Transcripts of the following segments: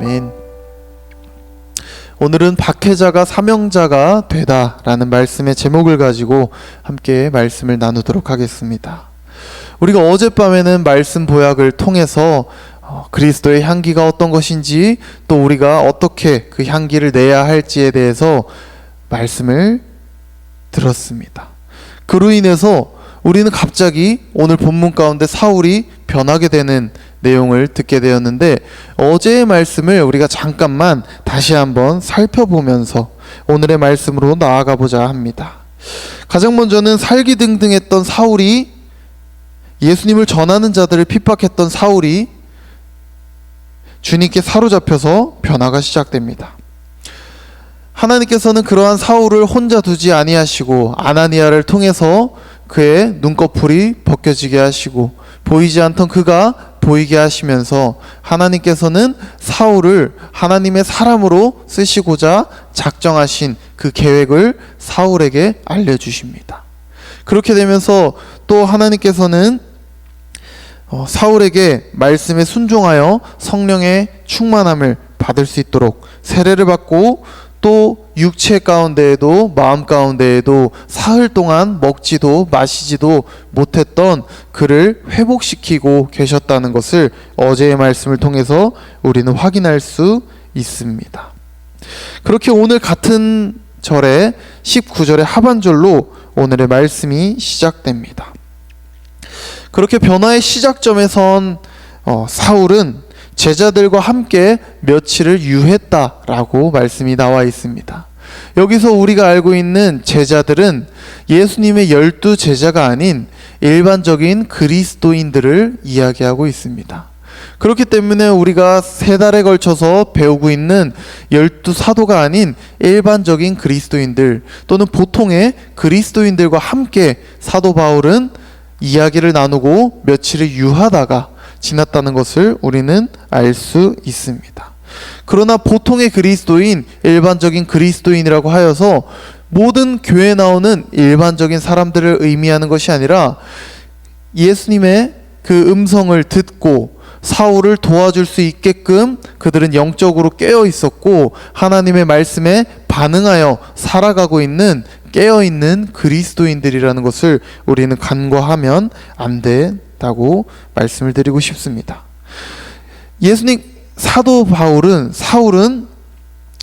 아멘. 오늘은 박해자가 사명자가 되다라는 말씀의 제목을 가지고 함께 말씀을 나누도록 하겠습니다. 우리가 어젯밤에는 말씀 보약을 통해서 어, 그리스도의 향기가 어떤 것인지 또 우리가 어떻게 그 향기를 내야 할지에 대해서 말씀을 들었습니다. 그로 인해서 우리는 갑자기 오늘 본문 가운데 사울이 변하게 되는 내용을 듣게 되었는데 어제의 말씀을 우리가 잠깐만 다시 한번 살펴보면서 오늘의 말씀으로 나아가 보자 합니다. 가장 먼저는 살기 등등했던 사울이 예수님을 전하는 자들을 핍박했던 사울이 주님께 사로잡혀서 변화가 시작됩니다. 하나님께서는 그러한 사울을 혼자 두지 아니하시고 아나니아를 통해서 그의 눈꺼풀이 벗겨지게 하시고 보이지 않던 그가 보이게 하시면서 하나님께서는 사울을 하나님의 사람으로 쓰시고자 작정하신 그 계획을 사울에게 알려주십니다. 그렇게 되면서 또 하나님께서는 어, 사울에게 말씀에 순종하여 성령의 충만함을 받을 수 있도록 세례를 받고 또 육체 가운데에도 마음 가운데에도 사흘 동안 먹지도 마시지도 못했던 그를 회복시키고 계셨다는 것을 어제의 말씀을 통해서 우리는 확인할 수 있습니다. 그렇게 오늘 같은 절에 19절의 하반절로 오늘의 말씀이 시작됩니다. 그렇게 변화의 시작점에 선 어, 사울은 제자들과 함께 며칠을 유했다라고 말씀이 나와 있습니다. 여기서 우리가 알고 있는 제자들은 예수님의 열두 제자가 아닌 일반적인 그리스도인들을 이야기하고 있습니다. 그렇기 때문에 우리가 세 달에 걸쳐서 배우고 있는 열두 사도가 아닌 일반적인 그리스도인들 또는 보통의 그리스도인들과 함께 사도 바울은 이야기를 나누고 며칠을 유하다가 지났다는 것을 우리는 알 수 있습니다. 그러나 보통의 그리스도인, 일반적인 그리스도인이라고 하여서 모든 교회에 나오는 일반적인 사람들을 의미하는 것이 아니라 예수님의 그 음성을 듣고 사울을 도와줄 수 있게끔 그들은 영적으로 깨어 있었고 하나님의 말씀에 반응하여 살아가고 있는 깨어 있는 그리스도인들이라는 것을 우리는 간과하면 안 된다 고 말씀을 드리고 싶습니다. 예수님 사도 바울은 사울은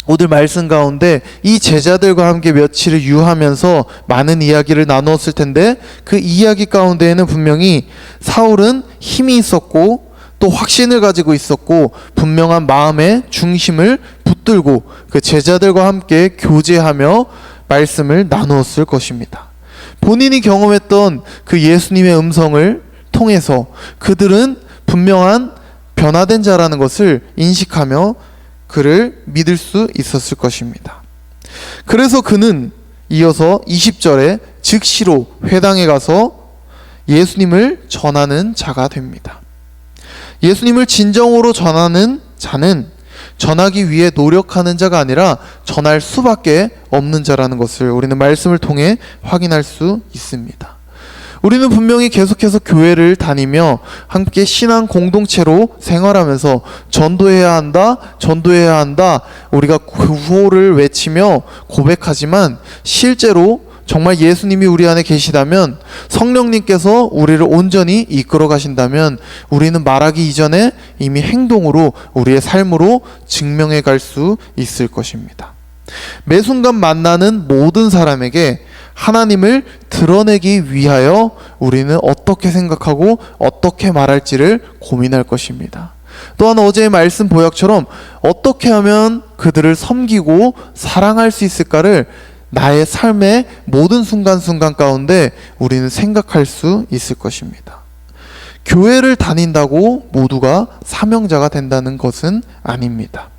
오늘 말씀 가운데 이 제자들과 함께 며칠을 유하면서 많은 이야기를 나누었을 텐데 그 이야기 가운데에는 분명히 사울은 힘이 있었고 또 확신을 가지고 있었고 분명한 마음의 중심을 붙들고 그 제자들과 함께 교제하며 말씀을 나누었을 것입니다. 본인이 경험했던 그 예수님의 음성을 통해서 그들은 분명한 변화된 자라는 것을 인식하며 그를 믿을 수 있었을 것입니다. 그래서 그는 이어서 20절에 즉시로 회당에 가서 예수님을 전하는 자가 됩니다. 예수님을 진정으로 전하는 자는 전하기 위해 노력하는 자가 아니라 전할 수밖에 없는 자라는 것을 우리는 말씀을 통해 확인할 수 있습니다. 우리는 분명히 계속해서 교회를 다니며 함께 신앙 공동체로 생활하면서 전도해야 한다, 전도해야 한다, 우리가 구호를 외치며 고백하지만 실제로 정말 예수님이 우리 안에 계시다면 성령님께서 우리를 온전히 이끌어 가신다면 우리는 말하기 이전에 이미 행동으로 우리의 삶으로 증명해 갈 수 있을 것입니다. 매 순간 만나는 모든 사람에게 하나님을 드러내기 위하여 우리는 어떻게 생각하고 어떻게 말할지를 고민할 것입니다. 또한 어제의 말씀 보약처럼 어떻게 하면 그들을 섬기고 사랑할 수 있을까를 나의 삶의 모든 순간순간 가운데 우리는 생각할 수 있을 것입니다. 교회를 다닌다고 모두가 사명자가 된다는 것은 아닙니다.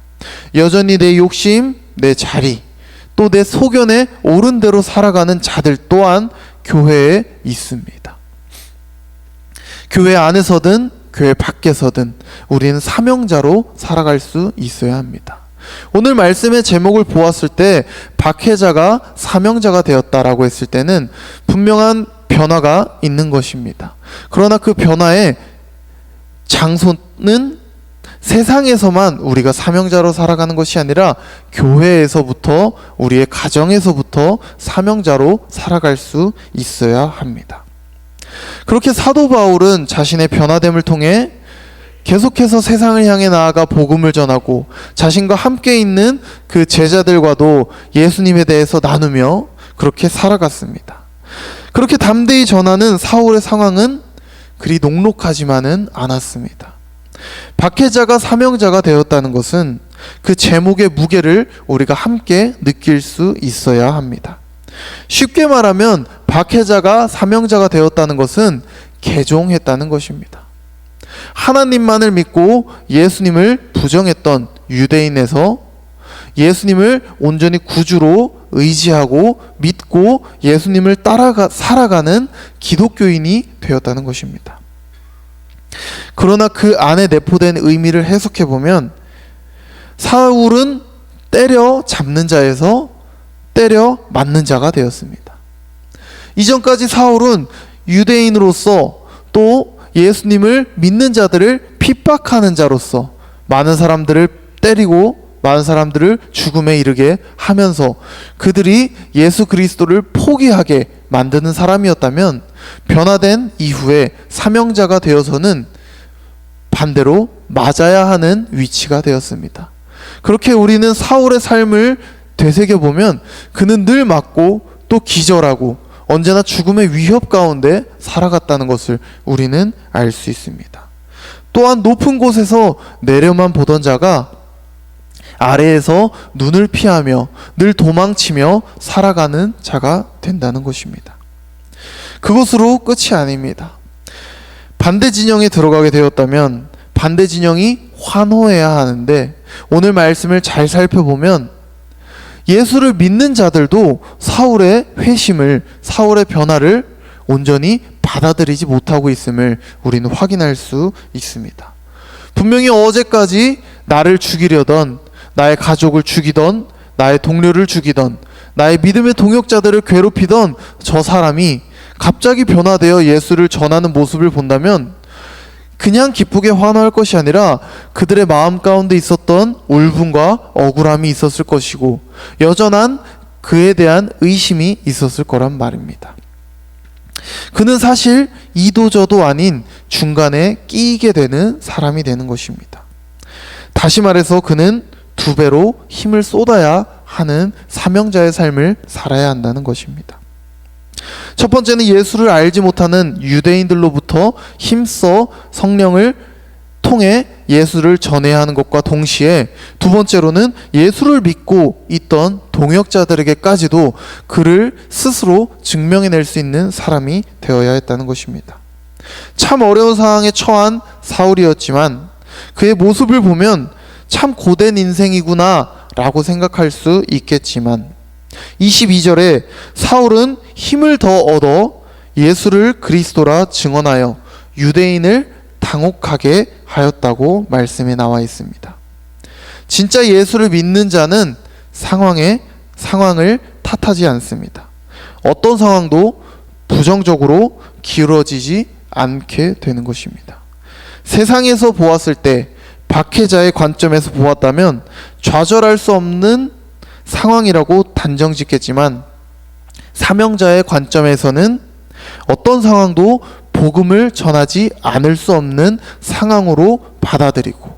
여전히 내 욕심, 내 자리, 또 내 소견에 옳은 대로 살아가는 자들 또한 교회에 있습니다. 교회 안에서든 교회 밖에서든 우리는 사명자로 살아갈 수 있어야 합니다. 오늘 말씀의 제목을 보았을 때 박해자가 사명자가 되었다라고 했을 때는 분명한 변화가 있는 것입니다. 그러나 그 변화의 장소는 세상에서만 우리가 사명자로 살아가는 것이 아니라 교회에서부터 우리의 가정에서부터 사명자로 살아갈 수 있어야 합니다. 그렇게 사도 바울은 자신의 변화됨을 통해 계속해서 세상을 향해 나아가 복음을 전하고 자신과 함께 있는 그 제자들과도 예수님에 대해서 나누며 그렇게 살아갔습니다. 그렇게 담대히 전하는 사울의 상황은 그리 녹록하지만은 않았습니다. 박해자가 사명자가 되었다는 것은 그 제목의 무게를 우리가 함께 느낄 수 있어야 합니다. 쉽게 말하면 박해자가 사명자가 되었다는 것은 개종했다는 것입니다. 하나님만을 믿고 예수님을 부정했던 유대인에서 예수님을 온전히 구주로 의지하고 믿고 예수님을 따라가 살아가는 기독교인이 되었다는 것입니다. 그러나 그 안에 내포된 의미를 해석해 보면 사울은 때려 잡는 자에서 때려 맞는 자가 되었습니다. 이전까지 사울은 유대인으로서 또 예수님을 믿는 자들을 핍박하는 자로서 많은 사람들을 때리고 많은 사람들을 죽음에 이르게 하면서 그들이 예수 그리스도를 포기하게 만드는 사람이었다면 변화된 이후에 사명자가 되어서는 반대로 맞아야 하는 위치가 되었습니다. 그렇게 우리는 사울의 삶을 되새겨 보면 그는 늘 맞고 또 기절하고 언제나 죽음의 위협 가운데 살아갔다는 것을 우리는 알 수 있습니다. 또한 높은 곳에서 내려만 보던 자가 아래에서 눈을 피하며 늘 도망치며 살아가는 자가 된다는 것입니다. 그것으로 끝이 아닙니다. 반대 진영에 들어가게 되었다면 반대 진영이 환호해야 하는데 오늘 말씀을 잘 살펴보면 예수를 믿는 자들도 사울의 회심을 사울의 변화를 온전히 받아들이지 못하고 있음을 우리는 확인할 수 있습니다. 분명히 어제까지 나를 죽이려던 나의 가족을 죽이던 나의 동료를 죽이던 나의 믿음의 동역자들을 괴롭히던 저 사람이 갑자기 변화되어 예수를 전하는 모습을 본다면 그냥 기쁘게 환호할 것이 아니라 그들의 마음 가운데 있었던 울분과 억울함이 있었을 것이고 여전한 그에 대한 의심이 있었을 거란 말입니다. 그는 사실 이도저도 아닌 중간에 끼이게 되는 사람이 되는 것입니다. 다시 말해서 그는 두 배로 힘을 쏟아야 하는 사명자의 삶을 살아야 한다는 것입니다. 첫 번째는 예수를 알지 못하는 유대인들로부터 힘써 성령을 통해 예수를 전해야 하는 것과 동시에 두 번째로는 예수를 믿고 있던 동역자들에게까지도 그를 스스로 증명해낼 수 있는 사람이 되어야 했다는 것입니다. 참 어려운 상황에 처한 사울이었지만 그의 모습을 보면 참 고된 인생이구나 라고 생각할 수 있겠지만 22절에 사울은 힘을 더 얻어 예수를 그리스도라 증언하여 유대인을 당혹하게 하였다고 말씀에 나와 있습니다. 진짜 예수를 믿는 자는 상황에 상황을 탓하지 않습니다. 어떤 상황도 부정적으로 기울어지지 않게 되는 것입니다. 세상에서 보았을 때 박해자의 관점에서 보았다면 좌절할 수 없는 상황이라고 단정 짓겠지만 사명자의 관점에서는 어떤 상황도 복음을 전하지 않을 수 없는 상황으로 받아들이고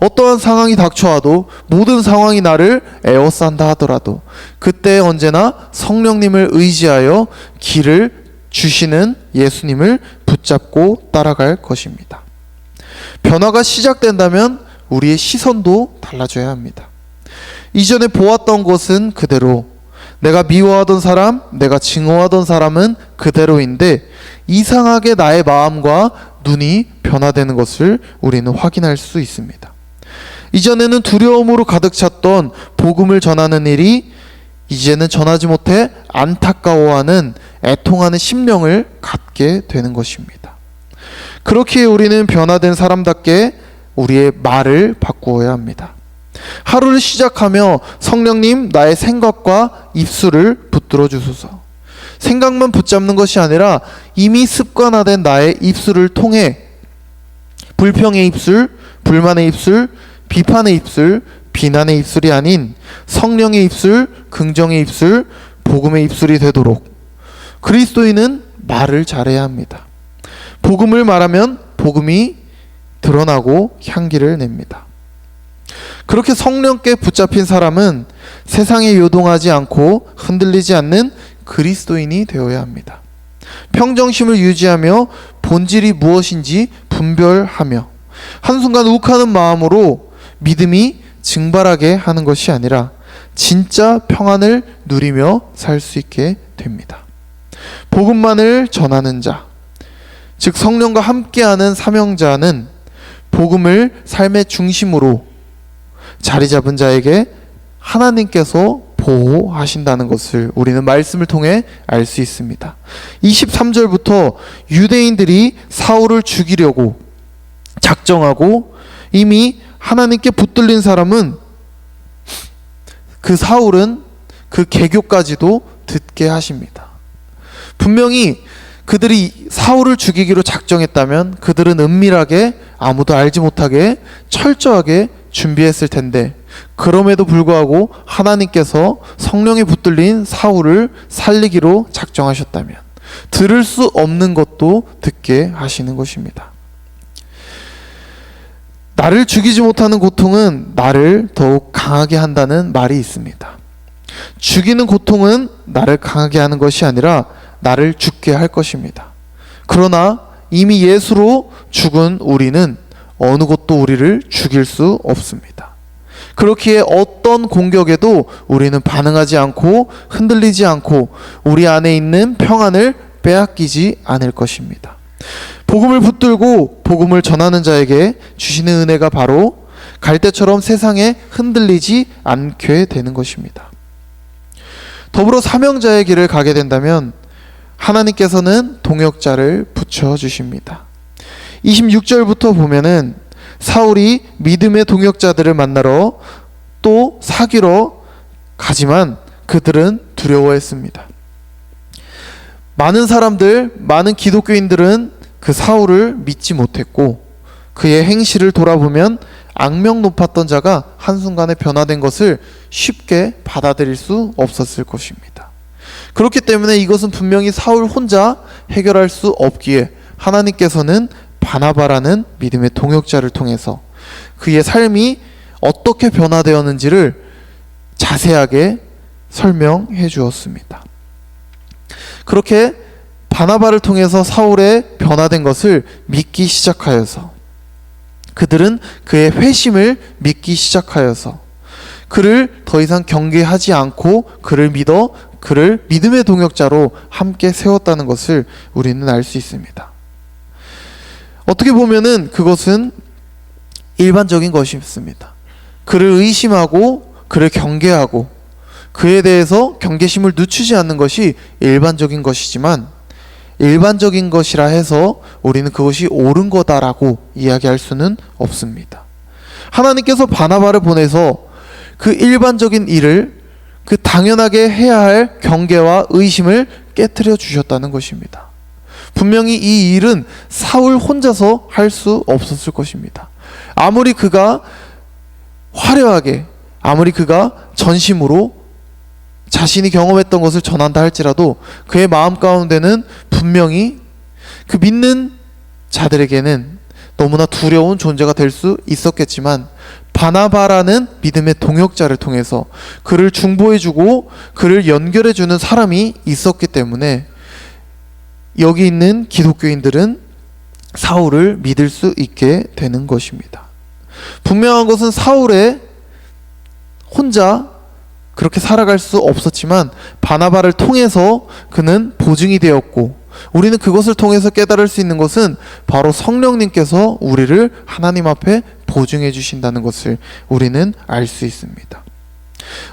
어떠한 상황이 닥쳐와도 모든 상황이 나를 에워싼다 하더라도 그때 언제나 성령님을 의지하여 길을 주시는 예수님을 붙잡고 따라갈 것입니다. 변화가 시작된다면 우리의 시선도 달라져야 합니다. 이전에 보았던 것은 그대로 내가 미워하던 사람, 내가 증오하던 사람은 그대로인데 이상하게 나의 마음과 눈이 변화되는 것을 우리는 확인할 수 있습니다. 이전에는 두려움으로 가득 찼던 복음을 전하는 일이 이제는 전하지 못해 안타까워하는 애통하는 심령을 갖게 되는 것입니다. 그렇게 우리는 변화된 사람답게 우리의 말을 바꾸어야 합니다. 하루를 시작하며 성령님 나의 생각과 입술을 붙들어 주소서. 생각만 붙잡는 것이 아니라 이미 습관화된 나의 입술을 통해 불평의 입술, 불만의 입술, 비판의 입술, 비난의 입술이 아닌 성령의 입술, 긍정의 입술, 복음의 입술이 되도록 그리스도인은 말을 잘해야 합니다. 복음을 말하면 복음이 드러나고 향기를 냅니다. 그렇게 성령께 붙잡힌 사람은 세상에 요동하지 않고 흔들리지 않는 그리스도인이 되어야 합니다. 평정심을 유지하며 본질이 무엇인지 분별하며 한순간 욱하는 마음으로 믿음이 증발하게 하는 것이 아니라 진짜 평안을 누리며 살 수 있게 됩니다. 복음만을 전하는 자, 즉 성령과 함께하는 사명자는 복음을 삶의 중심으로 자리 잡은 자에게 하나님께서 보호하신다는 것을 우리는 말씀을 통해 알 수 있습니다. 23절부터 유대인들이 사울을 죽이려고 작정하고 이미 하나님께 붙들린 사람은 그 사울은 그 개교까지도 듣게 하십니다. 분명히 그들이 사울을 죽이기로 작정했다면 그들은 은밀하게 아무도 알지 못하게 철저하게 준비했을 텐데 그럼에도 불구하고 하나님께서 성령에 붙들린 사울을 살리기로 작정하셨다면 들을 수 없는 것도 듣게 하시는 것입니다. 나를 죽이지 못하는 고통은 나를 더욱 강하게 한다는 말이 있습니다. 죽이는 고통은 나를 강하게 하는 것이 아니라 나를 죽게 할 것입니다. 그러나 이미 예수로 죽은 우리는 어느 것도 우리를 죽일 수 없습니다. 그렇기에 어떤 공격에도 우리는 반응하지 않고 흔들리지 않고 우리 안에 있는 평안을 빼앗기지 않을 것입니다. 복음을 붙들고 복음을 전하는 자에게 주시는 은혜가 바로 갈대처럼 세상에 흔들리지 않게 되는 것입니다. 더불어 사명자의 길을 가게 된다면 하나님께서는 동역자를 붙여 주십니다. 26절부터 보면은 사울이 믿음의 동역자들을 만나러 또 사귀러 가지만 그들은 두려워했습니다. 많은 사람들, 많은 기독교인들은 그 사울을 믿지 못했고 그의 행실을 돌아보면 악명 높았던 자가 한순간에 변화된 것을 쉽게 받아들일 수 없었을 것입니다. 그렇기 때문에 이것은 분명히 사울 혼자 해결할 수 없기에 하나님께서는 바나바라는 믿음의 동역자를 통해서 그의 삶이 어떻게 변화되었는지를 자세하게 설명해 주었습니다. 그렇게 바나바를 통해서 사울의 변화된 것을 믿기 시작하여서 그들은 그의 회심을 믿기 시작하여서 그를 더 이상 경계하지 않고 그를 믿어 그를 믿음의 동역자로 함께 세웠다는 것을 우리는 알 수 있습니다. 어떻게 보면은 그것은 일반적인 것이었습니다. 그를 의심하고 그를 경계하고 그에 대해서 경계심을 늦추지 않는 것이 일반적인 것이지만 일반적인 것이라 해서 우리는 그것이 옳은 거다라고 이야기할 수는 없습니다. 하나님께서 바나바를 보내서 그 일반적인 일을 그 당연하게 해야 할 경계와 의심을 깨뜨려 주셨다는 것입니다. 분명히 이 일은 사울 혼자서 할 수 없었을 것입니다. 아무리 그가 화려하게, 아무리 그가 전심으로 자신이 경험했던 것을 전한다 할지라도 그의 마음 가운데는 분명히 그 믿는 자들에게는 너무나 두려운 존재가 될 수 있었겠지만 바나바라는 믿음의 동역자를 통해서 그를 중보해주고 그를 연결해주는 사람이 있었기 때문에 여기 있는 기독교인들은 사울을 믿을 수 있게 되는 것입니다. 분명한 것은 사울의 혼자 그렇게 살아갈 수 없었지만 바나바를 통해서 그는 보증이 되었고 우리는 그것을 통해서 깨달을 수 있는 것은 바로 성령님께서 우리를 하나님 앞에 보증해 주신다는 것을 우리는 알 수 있습니다.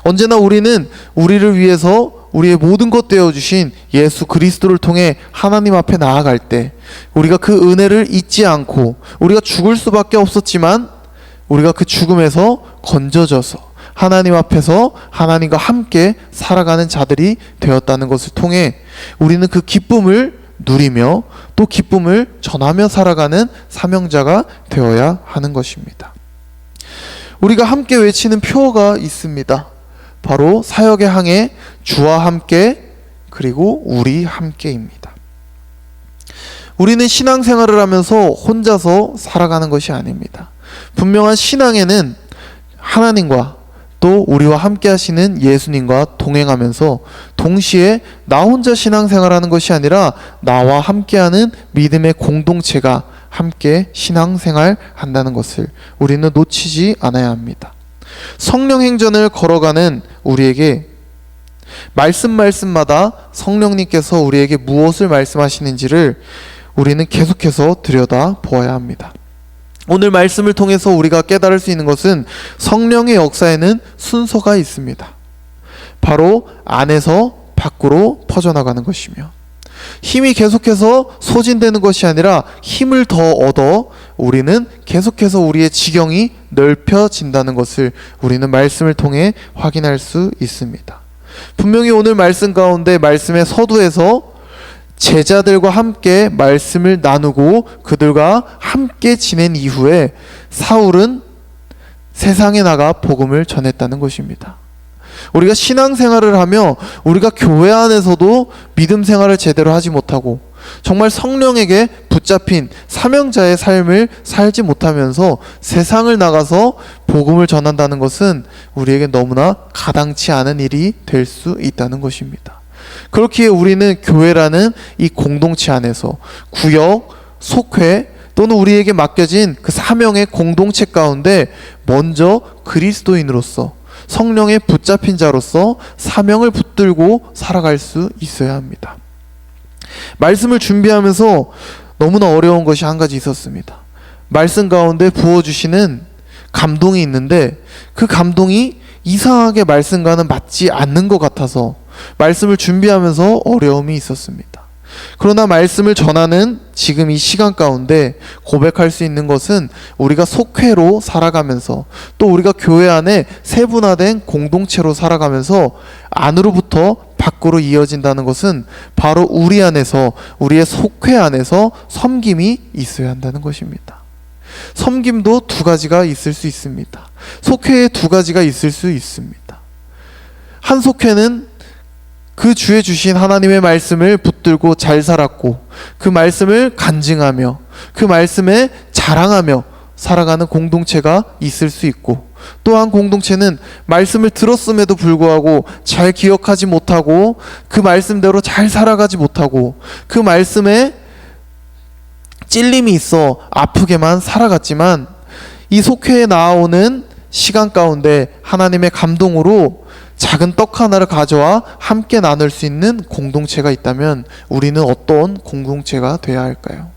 언제나 우리는 우리를 위해서 우리의 모든 것 되어 주신 예수 그리스도를 통해 하나님 앞에 나아갈 때 우리가 그 은혜를 잊지 않고 우리가 죽을 수밖에 없었지만 우리가 그 죽음에서 건져져서 하나님 앞에서 하나님과 함께 살아가는 자들이 되었다는 것을 통해 우리는 그 기쁨을 누리며 또 기쁨을 전하며 살아가는 사명자가 되어야 하는 것입니다. 우리가 함께 외치는 표어가 있습니다. 바로 사역의 항해 주와 함께 그리고 우리 함께입니다. 우리는 신앙생활을 하면서 혼자서 살아가는 것이 아닙니다. 분명한 신앙에는 하나님과 또 우리와 함께 하시는 예수님과 동행하면서 동시에 나 혼자 신앙생활하는 것이 아니라 나와 함께하는 믿음의 공동체가 함께 신앙생활 한다는 것을 우리는 놓치지 않아야 합니다. 성령 행전을 걸어가는 우리에게 말씀 말씀마다 성령님께서 우리에게 무엇을 말씀하시는지를 우리는 계속해서 들여다 보아야 합니다. 오늘 말씀을 통해서 우리가 깨달을 수 있는 것은 성령의 역사에는 순서가 있습니다. 바로 안에서 밖으로 퍼져나가는 것이며 힘이 계속해서 소진되는 것이 아니라 힘을 더 얻어 우리는 계속해서 우리의 지경이 넓혀진다는 것을 우리는 말씀을 통해 확인할 수 있습니다. 분명히 오늘 말씀 가운데 말씀의 서두에서 제자들과 함께 말씀을 나누고 그들과 함께 지낸 이후에 사울은 세상에 나가 복음을 전했다는 것입니다. 우리가 신앙생활을 하며 우리가 교회 안에서도 믿음 생활을 제대로 하지 못하고 정말 성령에게 붙잡힌 사명자의 삶을 살지 못하면서 세상을 나가서 복음을 전한다는 것은 우리에게 너무나 가당치 않은 일이 될 수 있다는 것입니다. 그렇기에 우리는 교회라는 이 공동체 안에서 구역, 속회 또는 우리에게 맡겨진 그 사명의 공동체 가운데 먼저 그리스도인으로서 성령에 붙잡힌 자로서 사명을 붙들고 살아갈 수 있어야 합니다. 말씀을 준비하면서 너무나 어려운 것이 한 가지 있었습니다. 말씀 가운데 부어주시는 감동이 있는데 그 감동이 이상하게 말씀과는 맞지 않는 것 같아서 말씀을 준비하면서 어려움이 있었습니다. 그러나 말씀을 전하는 지금 이 시간 가운데 고백할 수 있는 것은 우리가 속회로 살아가면서 또 우리가 교회 안에 세분화된 공동체로 살아가면서 안으로부터 밖으로 이어진다는 것은 바로 우리 안에서 우리의 속회 안에서 섬김이 있어야 한다는 것입니다. 섬김도 두 가지가 있을 수 있습니다. 속회에 두 가지가 있을 수 있습니다. 한 속회는 그 주에 주신 하나님의 말씀을 붙들고 잘 살았고 그 말씀을 간증하며 그 말씀에 자랑하며 살아가는 공동체가 있을 수 있고 또한 공동체는 말씀을 들었음에도 불구하고 잘 기억하지 못하고 그 말씀대로 잘 살아가지 못하고 그 말씀에 찔림이 있어 아프게만 살아갔지만 이 속회에 나오는 시간 가운데 하나님의 감동으로 작은 떡 하나를 가져와 함께 나눌 수 있는 공동체가 있다면 우리는 어떤 공동체가 돼야 할까요?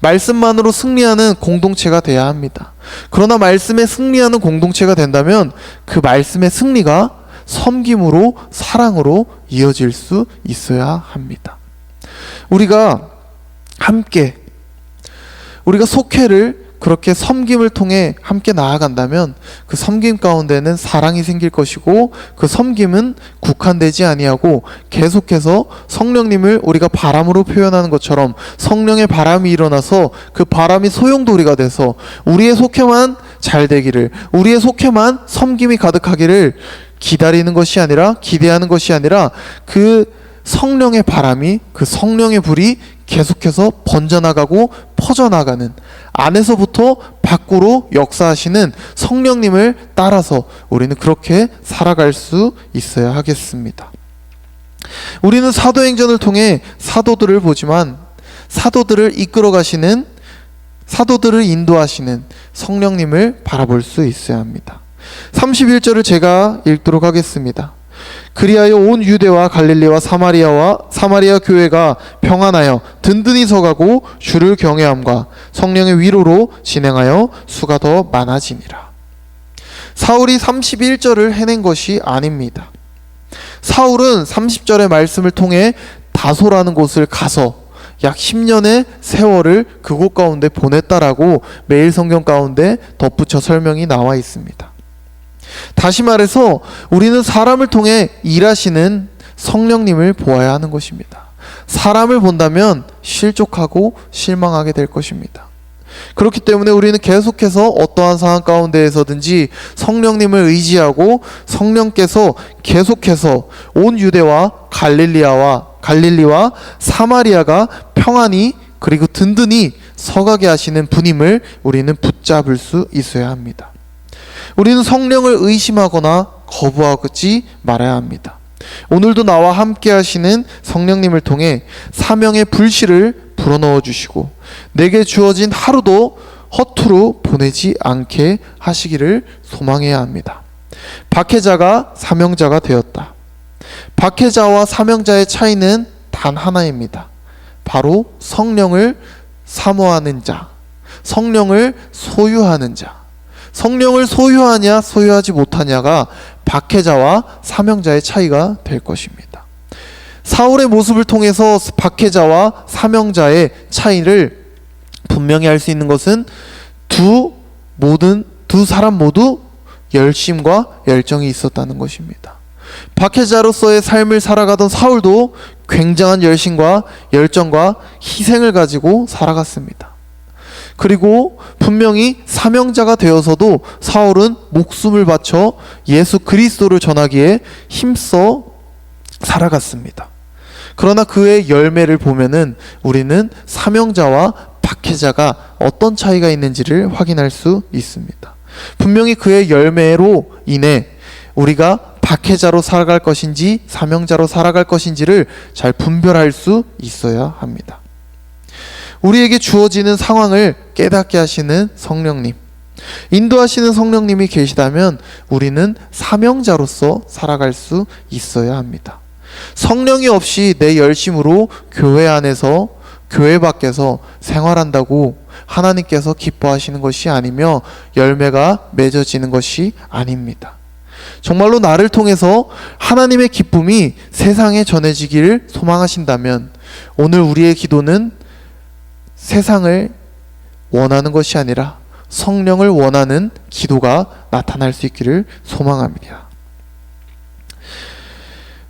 말씀만으로 승리하는 공동체가 돼야 합니다. 그러나 말씀에 승리하는 공동체가 된다면 그 말씀의 승리가 섬김으로 사랑으로 이어질 수 있어야 합니다. 우리가 함께 우리가 속회를 그렇게 섬김을 통해 함께 나아간다면 그 섬김 가운데는 사랑이 생길 것이고 그 섬김은 국한되지 아니하고 계속해서 성령님을 우리가 바람으로 표현하는 것처럼 성령의 바람이 일어나서 그 바람이 소용돌이가 돼서 우리의 속해만 잘 되기를 우리의 속해만 섬김이 가득하기를 기다리는 것이 아니라 기대하는 것이 아니라 그 성령의 바람이 그 성령의 불이 계속해서 번져나가고 퍼져나가는 안에서부터 밖으로 역사하시는 성령님을 따라서 우리는 그렇게 살아갈 수 있어야 하겠습니다. 우리는 사도행전을 통해 사도들을 보지만 사도들을 이끌어 가시는 사도들을 인도하시는 성령님을 바라볼 수 있어야 합니다. 31절을 제가 읽도록 하겠습니다. 그리하여 온 유대와 갈릴리와 사마리아와 사마리아 교회가 평안하여 든든히 서가고 주를 경외함과 성령의 위로로 진행하여 수가 더 많아지니라. 사울이 31절을 해낸 것이 아닙니다. 사울은 30절의 말씀을 통해 다소라는 곳을 가서 약 10년의 세월을 그곳 가운데 보냈다라고 매일 성경 가운데 덧붙여 설명이 나와 있습니다. 다시 말해서 우리는 사람을 통해 일하시는 성령님을 보아야 하는 것입니다. 사람을 본다면 실족하고 실망하게 될 것입니다. 그렇기 때문에 우리는 계속해서 어떠한 상황 가운데에서든지 성령님을 의지하고 성령께서 계속해서 온 유대와 갈릴리아와 갈릴리와 사마리아가 평안히 그리고 든든히 서가게 하시는 분임을 우리는 붙잡을 수 있어야 합니다. 우리는 성령을 의심하거나 거부하지 말아야 합니다. 오늘도 나와 함께 하시는 성령님을 통해 사명의 불씨를 불어넣어 주시고 내게 주어진 하루도 허투루 보내지 않게 하시기를 소망해야 합니다. 박해자가 사명자가 되었다. 박해자와 사명자의 차이는 단 하나입니다. 바로 성령을 사모하는 자, 성령을 소유하는 자. 성령을 소유하냐 소유하지 못하냐가 박해자와 사명자의 차이가 될 것입니다. 사울의 모습을 통해서 박해자와 사명자의 차이를 분명히 알 수 있는 것은 두 모든 두 사람 모두 열심과 열정이 있었다는 것입니다. 박해자로서의 삶을 살아가던 사울도 굉장한 열심과 열정과 희생을 가지고 살아갔습니다. 그리고 분명히 사명자가 되어서도 사울은 목숨을 바쳐 예수 그리스도를 전하기에 힘써 살아갔습니다. 그러나 그의 열매를 보면은 우리는 사명자와 박해자가 어떤 차이가 있는지를 확인할 수 있습니다. 분명히 그의 열매로 인해 우리가 박해자로 살아갈 것인지 사명자로 살아갈 것인지를 잘 분별할 수 있어야 합니다. 우리에게 주어지는 상황을 깨닫게 하시는 성령님, 인도하시는 성령님이 계시다면 우리는 사명자로서 살아갈 수 있어야 합니다. 성령이 없이 내 열심으로 교회 안에서 교회 밖에서 생활한다고 하나님께서 기뻐하시는 것이 아니며 열매가 맺어지는 것이 아닙니다. 정말로 나를 통해서 하나님의 기쁨이 세상에 전해지기를 소망하신다면 오늘 우리의 기도는 세상을 원하는 것이 아니라 성령을 원하는 기도가 나타날 수 있기를 소망합니다.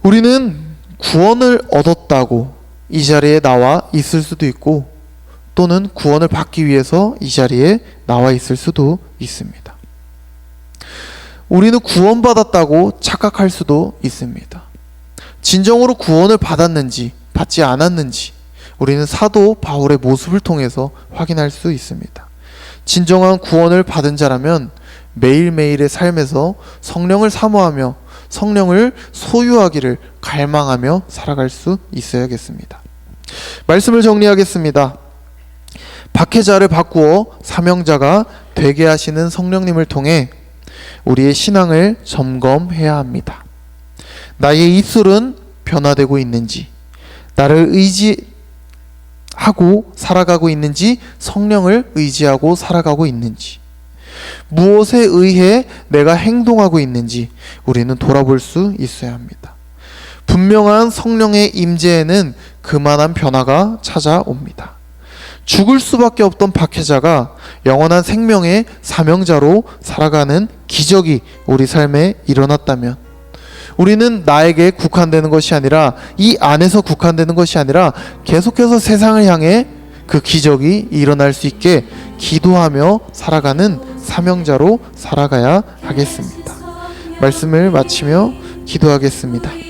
우리는 구원을 얻었다고 이 자리에 나와 있을 수도 있고 또는 구원을 받기 위해서 이 자리에 나와 있을 수도 있습니다. 우리는 구원받았다고 착각할 수도 있습니다. 진정으로 구원을 받았는지 받지 않았는지 우리는 사도 바울의 모습을 통해서 확인할 수 있습니다. 진정한 구원을 받은 자라면 매일매일의 삶에서 성령을 사모하며 성령을 소유하기를 갈망하며 살아갈 수 있어야겠습니다. 말씀을 정리하겠습니다. 박해자를 바꾸어 사명자가 되게 하시는 성령님을 통해 우리의 신앙을 점검해야 합니다. 나의 입술은 변화되고 있는지, 나를 의지 하고 살아가고 있는지, 성령을 의지하고 살아가고 있는지, 무엇에 의해 내가 행동하고 있는지 우리는 돌아볼 수 있어야 합니다. 분명한 성령의 임재에는 그만한 변화가 찾아옵니다. 죽을 수밖에 없던 박해자가 영원한 생명의 사명자로 살아가는 기적이 우리 삶에 일어났다면 우리는 나에게 국한되는 것이 아니라 이 안에서 국한되는 것이 아니라 계속해서 세상을 향해 그 기적이 일어날 수 있게 기도하며 살아가는 사명자로 살아가야 하겠습니다. 말씀을 마치며 기도하겠습니다.